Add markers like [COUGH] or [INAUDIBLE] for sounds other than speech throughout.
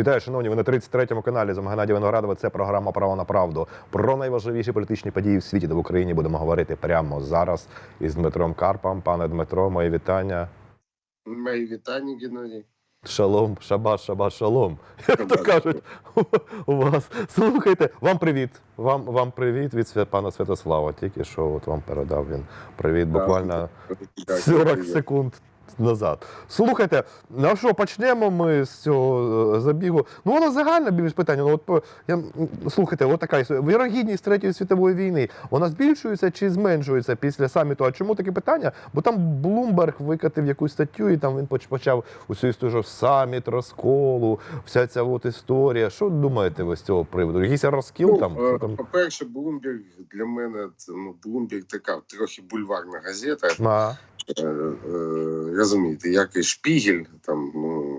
Вітаю, шановні. Ви на 33-му каналі з Геннадія Виноградова. Це програма Право на правду про найважливіші політичні події в світі, де в Україні будемо говорити прямо зараз із Дмитром Карпом. Пане Дмитро, мої вітання. Мої вітання, Геннадій. Шалом, шабат, шабат, шалом. Як то кажуть у вас. Слухайте, вам привіт. Вам, вам привіт від пана Святослава. Тільки що от вам передав він привіт буквально Так, 40 секунд назад. Слухайте, ну а що, почнемо ми з цього е, забігу. Ну, воно загальне більш питання. Ну, от, по- я, слухайте, от така. Вірогідність Третьої світової війни, вона збільшується чи зменшується після саміту? А чому таке питання? Бо там Блумберг викатив якусь статтю, і там він поч- почав усю історію саміт розколу, вся ця от історія. Що думаєте ви з цього приводу? Якийсь розкіл там? Ну, Що е, там? По-перше, Bloomberg для мене це ну Bloomberg така трохи бульварна газета. А, Е, е, розумієте, як і Шпігель, там ну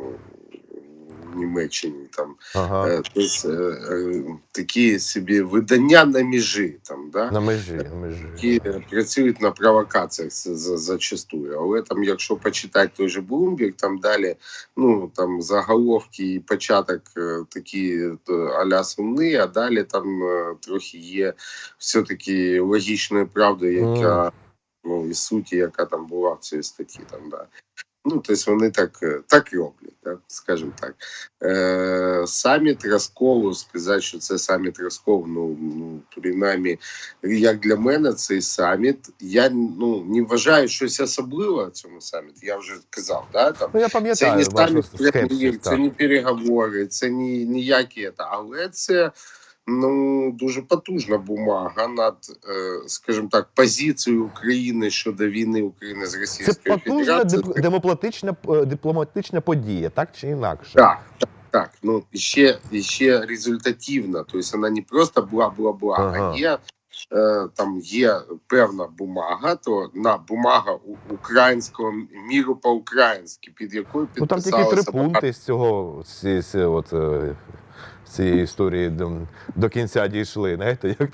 в Німеччині там ага. е, е, е, такі собі видання на межі там, да? На межі, на межі. які е, працюють на провокаціях за- за- зачастую. Але там, якщо почитати той же Bloomberg, там далі ну там заголовки і початок е, такі е, аля сумний, а далі там е, трохи є все-таки логічною правдою, яка ну і суті, яка там була в цій статті. Там да. Ну, тобто вони так, е, так роблять, так, скажімо так. Е, саміт розколу, сказати, що це саміт розколу, ну, ну, принаймні, як для мене, цей саміт, я ну, не вважаю щось особливе цьому саміті, я вже казав, да, там, Ну, я це не саміт скепсис. це не переговори, це ні, ніякі, але це ну, дуже потужна бумага над, е, скажімо так, позицією України щодо війни України з Це Російською потужна Федерацією. дип- демоплатична е, дипломатична подія, так чи інакше? Так, так, так. Ну ще, ще результативна. Тобто вона не просто була, була, була, Ага. а є е, там є певна бумага, то на бумага українського міру по-українськи, під якою Ну там тільки три пункти з цього з, цієї- з, от, з цієї історії до, до кінця дійшли. Знаєте, як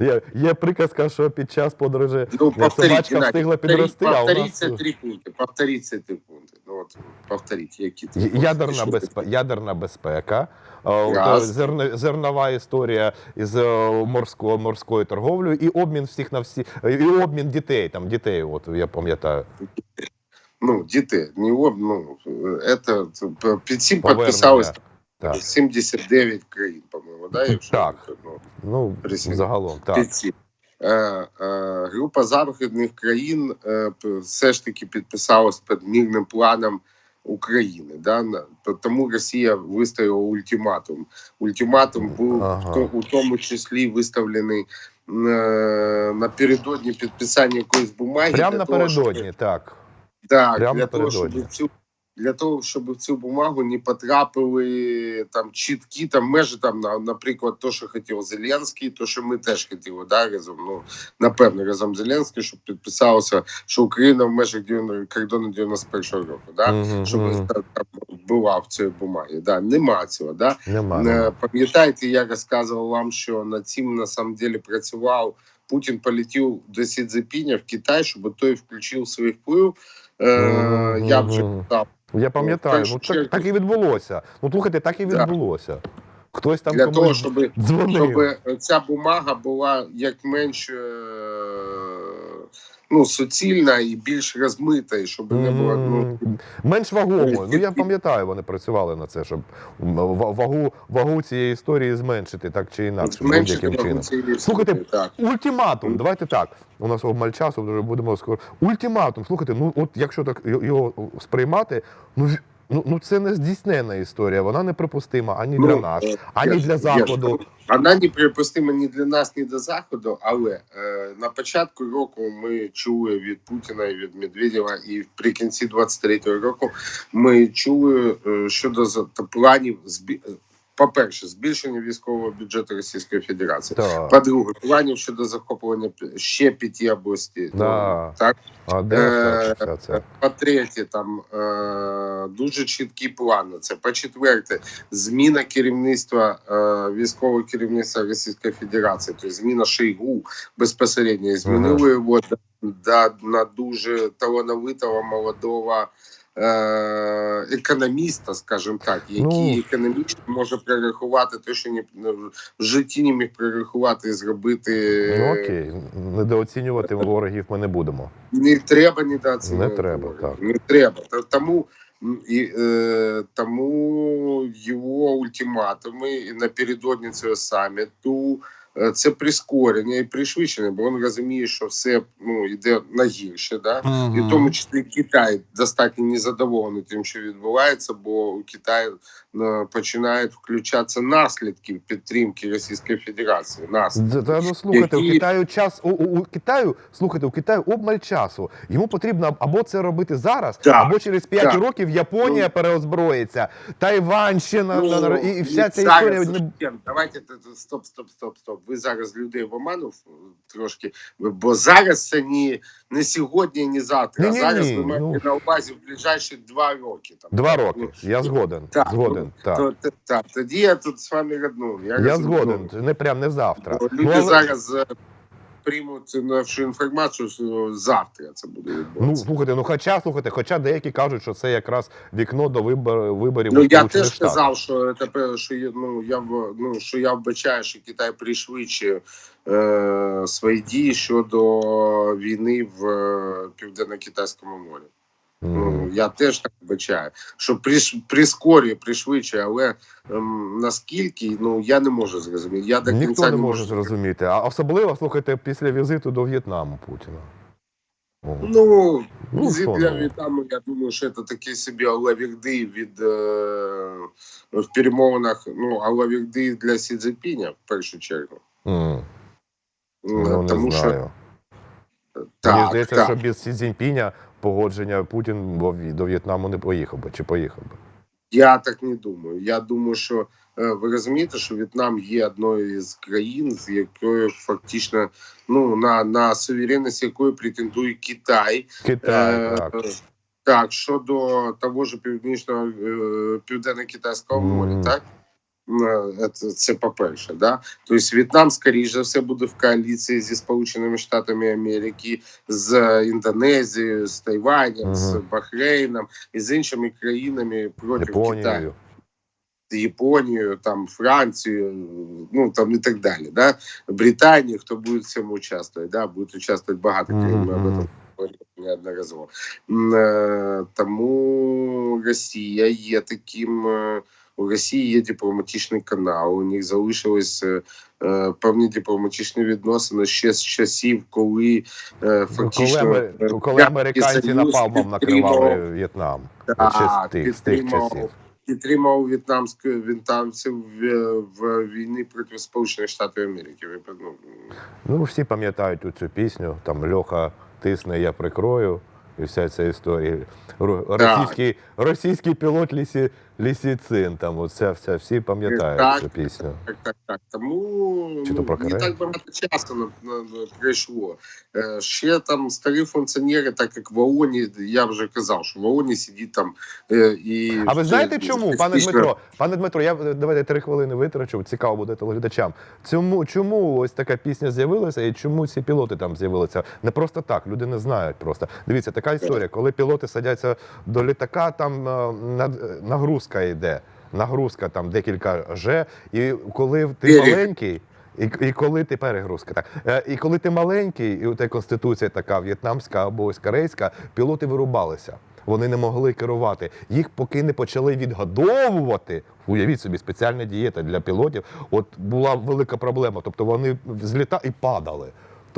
є, є приказка, що під час подорожі Ну, собачка встигла підрости, а у нас три пункти. Повторіть ці три пункти. Ну от повторіть, які Й- ядерна безпека, ядерна безпека. е, е, зерно- зернова історія із е, морською морською торговлею і обмін всіх на всі і обмін дітей. Там дітей, от я пам'ятаю. Ну, дітей. Не об, ну, это, це, під цим підписалось Так. 79 країн, по-моєму, да? якщо Так. ну, Ну загалом так. Е, е, група західних країн е, все ж таки підписалась під мирним планом України. Да? Тому Росія виставила ультиматум. Ультиматум був Ага. у тому числі виставлений напередодні підписання якоїсь бумаги. Прямо для того, щоб- напередодні, так. так, Прямо для того, щоб цю для того, щоб в цю бумагу не потрапили там чіткі там межі, там на- наприклад, то, що хотів Зеленський, то що ми теж хотіли, да, разом. Ну напевно, разом з Зеленським, щоб підписалося, що Україна в межах 90 кордону 91-го року, да, Мгм, щоб там була в цій бумагі. Да, нема цього. Да. Нема. Е, нема. Пам'ятаєте, я розказував вам, що над цим на самом деле працював. Путін полетів до Сі Цзепіня в Китай, щоб той включив свій вплив. Е, я вже Мгм. Я пам'ятаю, ну так, так і відбулося. Ну слухайте, так і відбулося. Хтось там для того, щоб, дзвонив. щоб ця бумага була як менш е, ну, суцільна і більш розмита, і щоб не було. Ну, Менш вагомо. Ну я пам'ятаю, вони працювали на це, щоб вагу, вагу цієї історії зменшити так чи інакше, зменшити будь-яким чином. Історії, Слухайте, так. Ультиматум, давайте так. У нас обмаль часу, вже будемо скоро. Ультиматум, слухайте, ну от якщо так його сприймати, ну. Ну, ну це не здійснена історія, вона неприпустима ані для Ну, нас, е, ані я для заходу. Я, Вона неприпустима ні для нас, ні для заходу. Але е, на початку року ми чули від Путіна і від Медведєва, і при кінці 23-го року ми чули е, щодо планів збі... По-перше, збільшення військового бюджету Російської Федерації. Так. По-друге, планів щодо захоплення ще п'яти областей. Да. Ну, так А де Е, це? по-третє, там е, дуже чіткі плани. Це по-четверте, зміна керівництва е, військового керівництва Російської Федерації, тобто зміна Шойгу безпосередньо змінили його до, до- на дуже талановитого молодого економіста, скажімо так, який Ну. економічно може прорахувати те, що ні, в житті не міг прорахувати і зробити. Ну окей, недооцінювати ворогів ми не будемо. Не треба недооцінювати. Не треба, ворога. так. Не треба. Тому, і, е, тому його ультиматуми напередодні цього саміту е, це прискорення і пришвидшення, бо він розуміє, що все ну, йде на гірше. Да? І в тому числі Китай достатньо незадоволений тим, що відбувається, бо у Китаю е, починають включатися наслідки підтримки Російської Федерації. Наслідки. Та, ну слухайте, у Китаю час у, у, у Китаю, слухайте, у Китаю обмаль часу. Йому потрібно або це робити зараз, Так, або через 5 так. років Японія Ну. переозброїться, Тайвань ще на, на, на- і, і вся ця Ну, історія не Давайте стоп, стоп, стоп, стоп. Ви зараз людей в оману трошки, бо зараз це не, не сьогодні, ні завтра. Ні, ні, а зараз ви маєте ну. на увазі в ближайші два роки. Там, два Ну, роки. Я згоден. так, згоден. ну, так. То, то, так, тоді я тут з вами роднув. я, я згоден. ну, Не прям не завтра. бо Ну, люди але- зараз е, приймуть нашу інформацію, завтра це буде Ну, відбуватися. слухайте, ну хоча слухайте, хоча деякі кажуть, що це якраз вікно до вибор, виборів Ну я теж Штатах. сказав, що тепер що ну я ну що я вбачаю, що Китай пришвидшує е, свої дії щодо війни в е, південно-китайському морі. Ну я теж так вбачаю, що приш, прискорює, пришвидшує, але ем, наскільки ну я не можу зрозуміти. Я до Ніхто кінця не може можу зрозуміти. А особливо, слухайте, після візиту до В'єтнаму Путіна. О. Ну, Ну, візит для ну. В'єтнаму, я думаю, що це такі собі Алавігди від е, в перемовинах. Ну, Алавігди для Сі Цзепіня, в першу чергу. М. Ну, Ну, не тому що знаю. Мені здається, так. що без Сі Цзіньпіня погодження Путін до В'єтнаму не поїхав би чи поїхав би. Я так не думаю. Я думаю, що е, ви розумієте, що В'єтнам є одною з країн, з якою фактично ну на, на суверенність якої претендує Китай. Китай, Е, так. Так, щодо того ж північного е, південно-китайського моря, Мгм. так це, це по-перше, да. Тобто В'єтнам, скоріш за все, буде в коаліції зі Сполученими Штатами Америки, з Індонезією, з Тайванем, з Бахрейном і з іншими країнами проти Китаю. Японією. З там Францією, ну там і так далі. Да? Британію, хто буде в цьому участвувати, да? буде участвувати багато країн. Ми об этом говорили неодноразово. Е, Тому Росія є таким. У Росії є дипломатичний канал. У них залишились е, е, певні дипломатичні відносини ще з часів, коли е, фактично Коли, е, коли американці напалмом накривали В'єтнам. З тих, з тих часів. підтримав в'єтнамську в'єтнамців в, в війні проти Сполучених Штатів Америки. Ну, Ну, всі пам'ятають цю пісню, там Льоха тисне, я прикрою. І вся ця історія. Ро- Російський, російський пілот Лісі, Лісіцин, там оце все, всі пам'ятають цю пісню. так, так, так. Тому Чи то про не так багато часу на, на, на прийшло. Е, ще там старі функціонери, так як в ООНі, я вже казав, що в ООНі сидить там е, і А ви знаєте чому, пане Дмитро? Пане Дмитро, я давайте три хвилини витрачу. Цікаво буде телеглядачам. Чому, чому ось така пісня з'явилася і чому ці пілоти там з'явилися? Не просто так, люди не знають просто. Дивіться, така історія, коли пілоти садяться до літака, там е, над- нагрузка йде. Нагрузка там декілька Ж, і коли ти маленький. І, і коли ти перегрузка, так Е, і коли ти маленький, і у тебе конституція така в'єтнамська або ось корейська, пілоти вирубалися. Вони не могли керувати. Їх поки не почали відгодовувати. Уявіть собі, спеціальна дієта для пілотів. От була велика проблема. Тобто вони зліта і падали.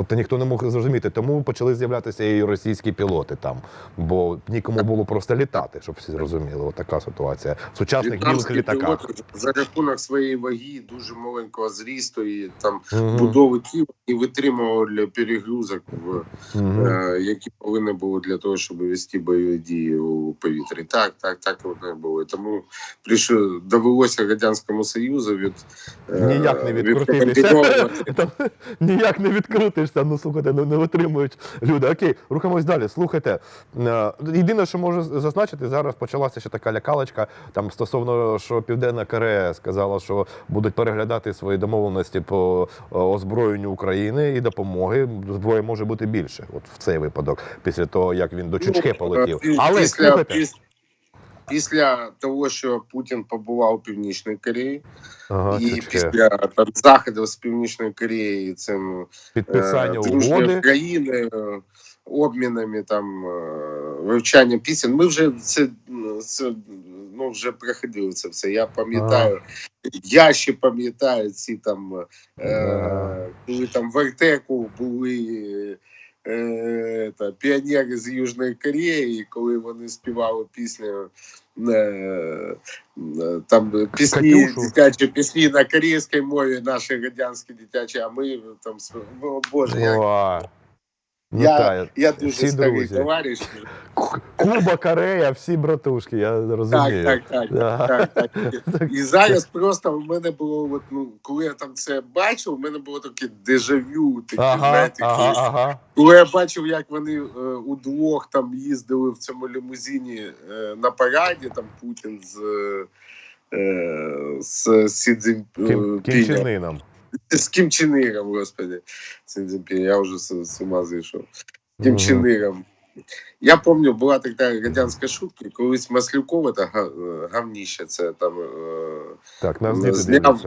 Тобто ніхто не мог зрозуміти, тому почали з'являтися і російські пілоти там, бо нікому було просто літати, щоб всі зрозуміли. От така ситуація в сучасних білих літаках. за рахунок своєї ваги, дуже маленького зрісту і там Мгм. будови тіла і витримували перегрузок, в, Мгм. е, які повинні були для того, щоб вести бойові дії у повітрі. Так, так, так воно було. Тому прийшло довелося радянському союзу від е, Ніяк не відкрутитися. [LAUGHS] Ніяк не відкрутишся. Ну слухайте, ну не витримують люди. Окей, рухаємось далі. Слухайте, е, єдине, що можу зазначити, зараз почалася ще така лякалочка. Там стосовно що Південна Корея сказала, що будуть переглядати свої домовленості по е, озброєнню України і допомоги. Зброї може бути більше. От в цей випадок, після того як він до Чучхе Ну, полетів. е, Але слухайте, після того, що Путін побував у Північній Кореї, Ага, і після там заходів з Північної Кореї цим Підписання е, дружньою угоди. країною, обмінами, там е, вивчання пісень. Ми вже це, це ну вже проходили це все. Я пам'ятаю, я ще пам'ятаю ці там, е, Ага. коли там в Артеку були. Е, та, піонери з Южної Кореї, коли вони співали пісню е, е, там пісні, Катюшу. дитячі пісні на корейській мові, наші радянські дитячі, а ми там о, Боже, як ну, Я- та, я дуже старий друзі. товариш. Куба, Корея, всі братушки, я Так, розумію. так, так. Да. так, [LAUGHS] так. І зараз просто в мене було, от, ну, коли я там це бачив, у мене було таке дежавю, таке, Ага, знаєте, ага, ага. коли я бачив, як вони е, удвох там їздили в цьому лімузині е, на параді, там Путін з, е, з Сі [LAUGHS] З Кім Чен Іром, господи. Я вже з, ума зійшов. З Кім Чен Іром. Я пам'ятаю, була така радянська шутка, колись Маслюкова, та га- е, гавніще, це там е, Так, нас зняв,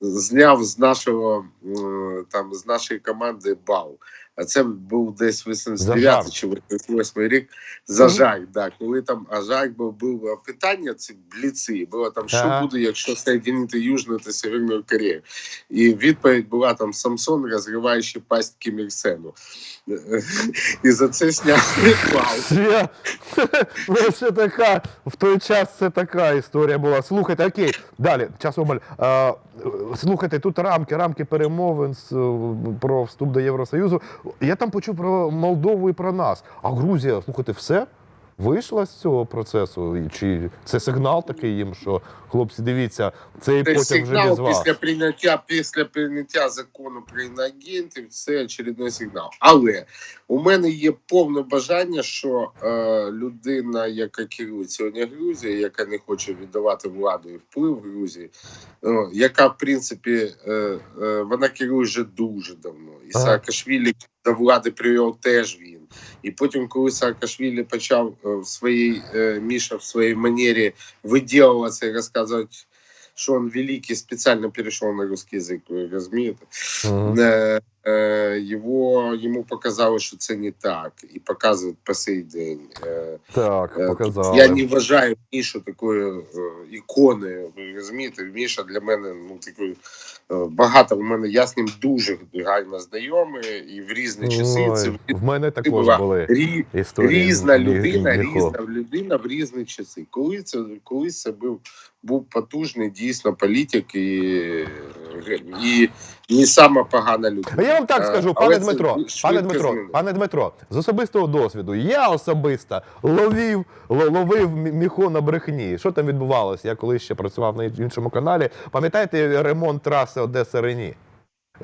зняв з нашого там з нашої команди бал. А це був десь 89 чи 88 рік. За Мгм. жарт, да. Коли там а жарт був, було питання, ці бліці, було там, що Ага. буде, якщо соєдинити Южну та Северну Корею. І відповідь була там Самсон, розриваючи пасть Кім Ір Сену. І за це бал. Це, ну, така, в той час це така історія була. Слухайте, окей, далі, час обмаль. Слухайте, тут рамки, рамки перемовин е, про вступ до Євросоюзу. Я там почув про Молдову і про нас. А Грузія, слухайте, все? Вийшла з цього процесу? Чи це сигнал такий їм, що хлопці, дивіться, цей Це потяг вже без вас. після прийняття після прийняття закону про інагентів, Це очередний сигнал. Але у мене є повне бажання, що е, людина, яка керує сьогодні Грузією, яка не хоче віддавати владу і вплив в Грузії, е, яка в принципі е, е, вона керує вже дуже давно. І. Саакашвілі до влади привів теж він. І потім, коли Саакашвілі почав е, в своїй е, Міша в своїй манері виділуватися і розказувати, що він великий, спеціально перейшов на русский язик, ви розумієте? Мгм. Е, е, його, йому показали, що це не так, і показують по сей день. Е, Так, Е, показали. Я не вважаю Мішу такою е, іконою. Ви розумієте, Міша для мене ну такою багато. У мене я з ним дуже реально знайомий, і в різні часи це в мене також була були рі, історії. різна людина, різна людина в різні часи. Коли це колись це був, був потужний дійсно політик і, і не сама погана людина. Я вам так скажу, пане це Дмитро, пане Дмитро, змінилось. пане Дмитро, з особистого досвіду, я особисто ловив, ловив міхо на брехні. Що там відбувалося? Я колись ще працював на іншому каналі. Пам'ятаєте ремонт траси Одеса Рені?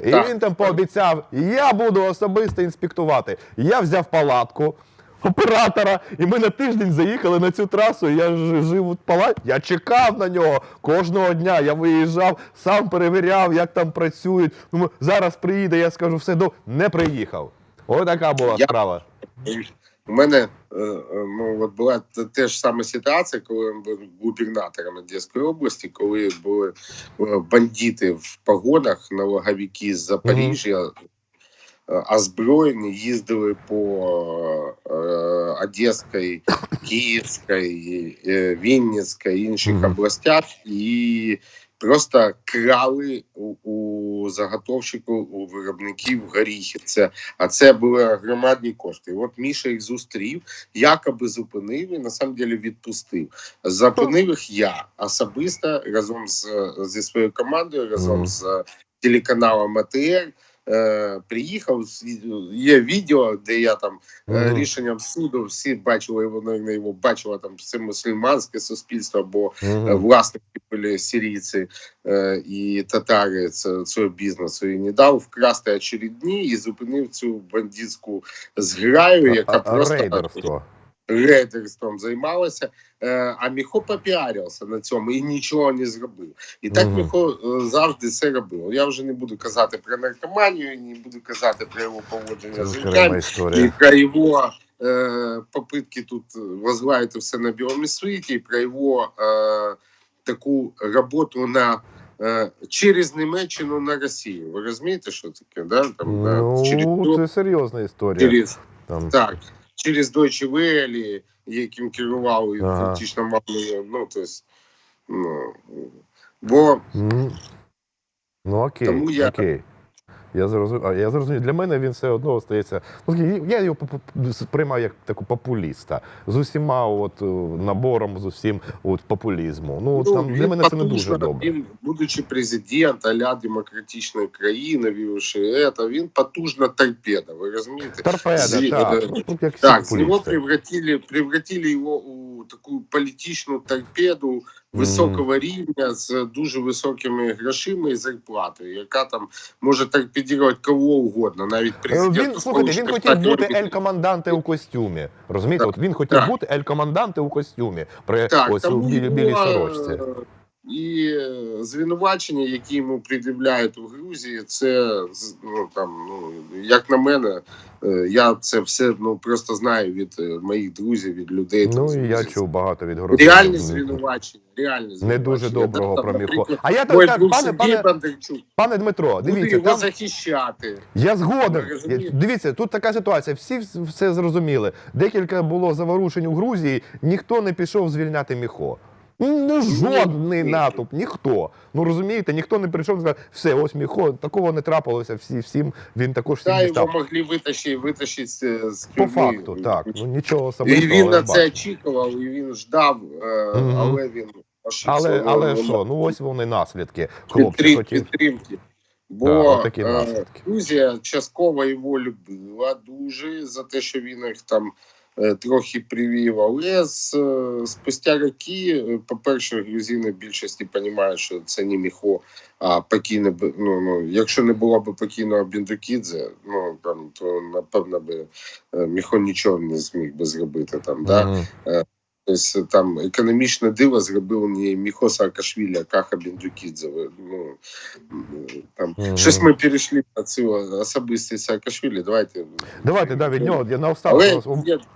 І Так. він там пообіцяв, я буду особисто інспектувати. Я взяв палатку. Оператора, і ми на тиждень заїхали на цю трасу. Я ж жив у палаті. Я чекав на нього кожного дня. Я виїжджав, сам перевіряв, як там працюють. Думаю, зараз приїде, я скажу, все до не приїхав. Ось така була Я- справа. У мене е, е, ну, от була те- ж сама ситуація, коли він був губернатором Одеської області, коли були е, бандити в погонах, налоговики з Запоріжжя, е, озброєні, їздили по е, Одеській, [COUGHS] Київській, е, Вінницькій, інших Мгм. областях і просто крали у, у заготовщиків, у виробників горіхи. Це а це були громадні кошти. І от Міша їх зустрів, якоби зупинив і на самом деле відпустив. Зупинив їх я особисто разом з зі своєю командою, разом з телеканалом АТР. Е, приїхав, є відео, де я там е, рішенням суду всі бачили вони на його бачило там все мусульманське суспільство, бо Е, власники були сирійці е, і татари ц- цього бізнесу. І не дав вкрасти очередні і зупинив цю бандитську зграю, яка А- а- просто Рейдерство рейдерством займалася. Е, а Міхо попіарився на цьому і нічого не зробив. І так Мгм. Міхо е, завжди це робив. Я вже не буду казати про наркоманію, не буду казати про його поводження з Це життям окрема і історія. про його э, попытки тут возглавить все на белом свете, про его э, такую работу на э, через Німеччину на Росію. Ви розумієте, що таке? Да? Там, да, через, Ну, це серйозна історія. через, Там. так, через Deutsche Welle, яким керував і Ага. фактично мав, ну, то ну, бо. Ну окей, Тому я- окей. Я зрозумів. Я зрозумів. Для мене він все одно остається. Ну, я його сприймав як таку популіста з усіма от е, набором, з усім от популізму. Ну, от там для мене це не дуже добре. Він, будучи президент аля демократичної країни, вівши це, він потужна торпеда, ви розумієте? Торпеда, Зі- так. е, Ну, як Так, з нього превратили, превратили його у таку політичну торпеду високого рівня з дуже високими грошима і зарплатою, яка там може так підірвати кого угодно, навіть президент. Він слухайте, він хотів бути ель команданте у костюмі. Розумієте? Так, От він хотів так. бути ель команданте у костюмі. При Так, ось у білій, білій сорочці. І е, звинувачення, які йому пред'являють у Грузії, це ну там, ну як на мене, е, я це все ну просто знаю від е, моїх друзів, від людей. Ну з і я чув багато від Городського. реальні звинувачення. Реальні Не дуже доброго про Міхо. А я так, друг пане, пане, пане Дмитро, дивіться, його там, захищати. Я згоден. Дивіться, тут така ситуація. Всі все зрозуміли. Декілька було заворушень у Грузії, ніхто не пішов звільняти міхо. Ну, жодний натовп, ніхто. Ну розумієте, ніхто не прийшов і сказав, все, ось міхо, такого не трапилося. Всі всім він також всім Та його дістав. могли витащити, витащити з- з По тюрми. факту, так. Ну нічого І він я на це бачу. очікував, і він ждав, е, Мгм. але він ошибся. Але, але що? Ну ось вони наслідки. Хлопці підтрим- хотів. підтримки. Бо Да, отакі е, наслідки. Грузія частково його любила дуже за те, що він їх там трохи привів. Але з, е, спустя роки, е, по-перше, грузини в більшості розуміють, що це не міхо, а покійне ну, ну, якщо не було б покійного Біндукідзе, ну там то напевно би е, міхо нічого не зміг би зробити там. Да? Тобто там економічне диво зробив не Міхо Саакашвілі, а Каха Бендукідзе. Ви, Ну, там, Мгм. Щось ми перейшли на цю особистість Саакашвілі. Давайте. Давайте, да, від нього я на останок Але вас об- є, обмаль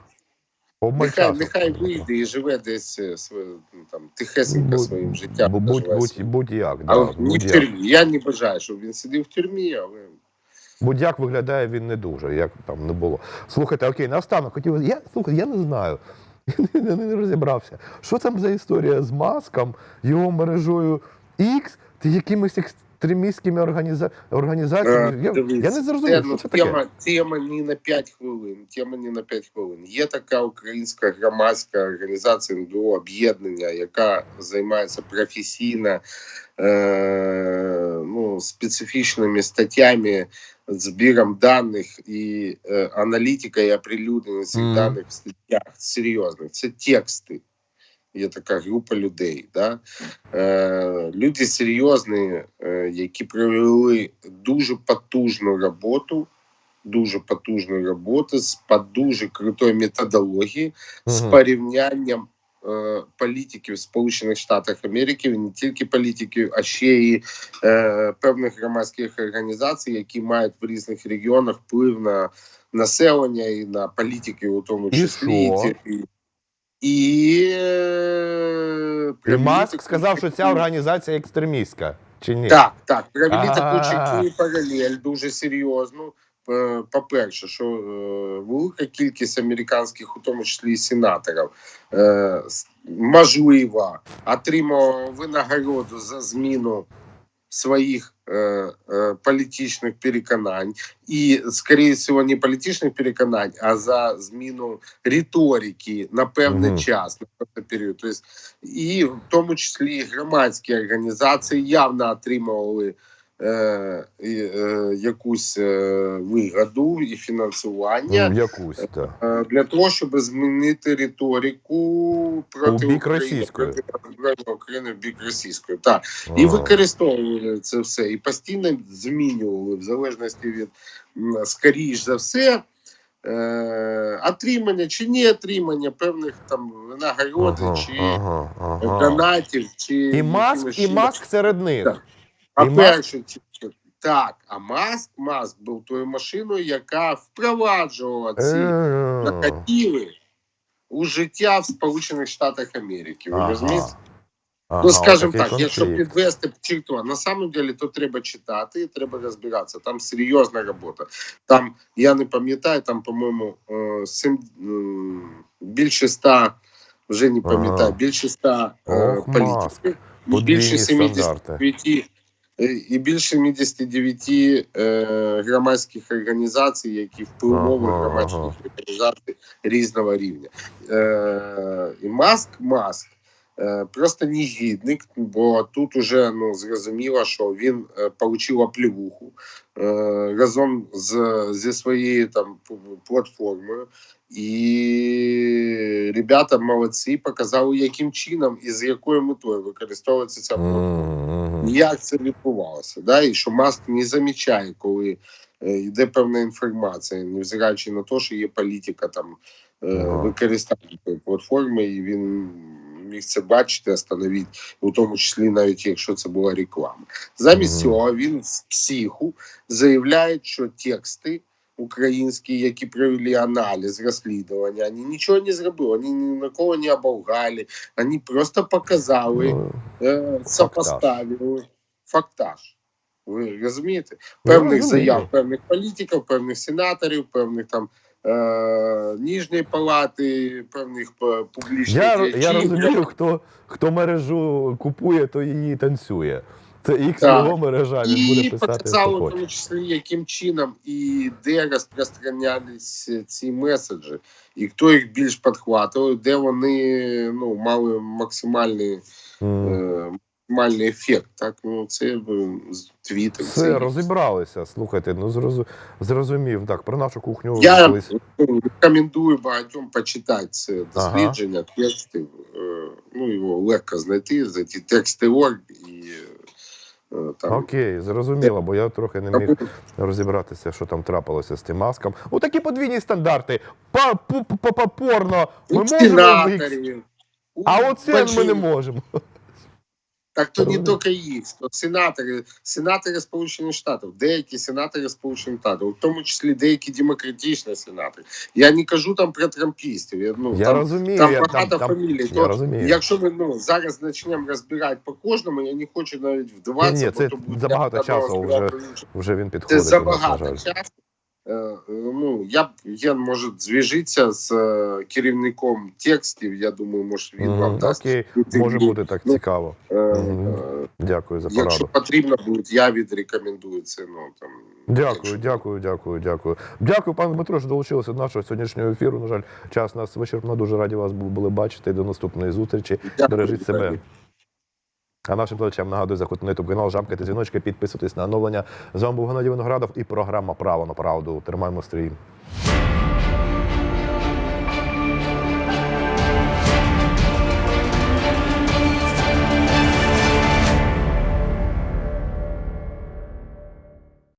нехай, нехай вийде і живе десь е, своє, ну, там, тихесенько Будь- своїм життям. Будь, проживає будь, будь-як, да, будь-як. тюрмі. Я не бажаю, щоб він сидів в тюрмі, але Будь-як виглядає він не дуже, як там не було. Слухайте, окей, наостанок хотів. Я слухай, я не знаю. [LAUGHS] Я не, не розібрався. Що там за історія з маском, його мережою X, ти якимись екстремістськими організа... організаціями? Е, Я, я не зрозумів, ну, що це таке. тема, тема не на 5 хвилин. Тема не на 5 хвилин. Є така українська громадська організація НДО об'єднання, яка займається професійно е, ну, специфічними статтями, збіром даних і е, аналітика і оприлюднення цих Мгм. даних в статтях серйозних. Це тексти. Є така група людей. Да? Е, люди серйозні, е, які провели дуже потужну роботу, дуже потужну роботу з дуже крутою методологією, з порівнянням е, політиків Сполучених Штатів Америки, не тільки політиків, а ще й е, певних громадських організацій, які мають в різних регіонах вплив на населення і на політиків, у тому числі. І, і, е, І Маск сказав, що ця організація екстремістська. Чи ні? так, так, провели таку чітку паралель дуже серйозну. Е, По-перше, що е, велика кількість американських, у тому числі і сенаторів, можливо, отримав винагороду за зміну своїх е, е, політичних переконань, і, скоріше всього, не політичних переконань, а за зміну риторики на певний Мгм. час, на певний період. Тобто, і в тому числі громадські організації явно отримували е, е, якусь е, вигоду і фінансування Ну, якусь, так. е, для того, щоб змінити риторику проти бік України, проти України в бік російської. Так. І використовували це все, і постійно змінювали в залежності від скоріш за все. Е, отримання чи не отримання певних там винагород Ага, чи ага, ага. донатів, чи І Маск, і. Маск серед них. Так. А перший так, а маск маск був тою машиною, яка впроваджувала ці накатіли у життя в Сполучених Штатах Америки. Ви розумієте? Ага, ну, скажімо так, конфлікт. якщо підвести черту, на самом деле то треба читати, треба розбиратися. Там серйозна робота. Там я не пам'ятаю, там, по-моєму, е, е, більше ста, вже не пам'ятаю, більше ста е, політиків, більше 75 і більше 79 е, громадських організацій, які впливові громадських організацій різного рівня. Е, і Маск, Маск. Е, Просто негідник, бо тут уже ну зрозуміло, що він е, получив оплівуху е, разом з зі своєю там платформою, і ребята молодці показали, яким чином і з якою метою використовується ця платформа. Як це відбувалося? Да? І що Маск не замічає, коли йде певна інформація, невзираючи на те, що є політика там використання платформи, і він міг це бачити, остановити, у тому числі навіть якщо це була реклама. Замість цього він в психу заявляє, що тексти. Українські, які провели аналіз розслідування, вони нічого не зробили, вони ні на кого не оболгали, вони просто показали Ну, е, сопоставили фактаж. Ви розумієте? Ну, Певних розумію. заяв, певних політиків, певних сенаторів, певних там ніжньої палати, певних е, публічних Я, діячів. я розумію, хто, хто мережу купує, то її танцює. Це Так. його мережа, він буде писати, показали що в тому числі, яким чином і де розпространялись ці меседжі, і хто їх більш підхватував, де вони ну, мали максимальний, М. е, максимальний ефект. Так? Ну, це е, це Все, є. розібралися. Слухайте, ну зрозу... зрозумів. Так, про нашу кухню Я колись. рекомендую багатьом почитати це Ага. дослідження, тексти. е, Ну, його легко знайти, зайти тексти.org і е, там. Окей, зрозуміло, бо я трохи не міг розібратися, що там трапилося з тим маском. Отакі подвійні стандарти. Па- пу- пу- пу- Порно. Ми У можемо. А оце ми не можемо. Так то не тільки їх, то сенатори, сенатори Сполучених Штатів, деякі сенатори Сполучених Штатів, в тому числі деякі демократичні сенатори. Я не кажу там про трампістів. Я, ну, Я там, розумію. там я, багато фамілій. я То, розумію. Якщо ми ну, зараз почнемо розбирати по кожному, я не хочу навіть вдаватися. Ні, ні, бо це то буде забагато часу вже. Вже він Це підходить. на забагато часу. Е, Ну, я я може зв'яжитися з е, керівником текстів. Я думаю, може він Мгм, вам дасть. Окей, може бути так Ну, цікаво. Е, е, Дякую за Якщо потрібно буде, я відрекомендую це. Ну там Дякую, якщо- дякую, дякую, дякую. Дякую, пане Дмитро, що долучилися до нашого сьогоднішнього ефіру. На жаль, час нас вичерпно. Дуже раді вас були бачити. До наступної зустрічі. Дякую, Бережіть себе. А нашим глядачам нагадую, заходити на YouTube канал, жамкайте дзвіночки, підписуйтесь на оновлення. З вами був Геннадій Виноградов і програма Право на правду. Тримаємо стрій.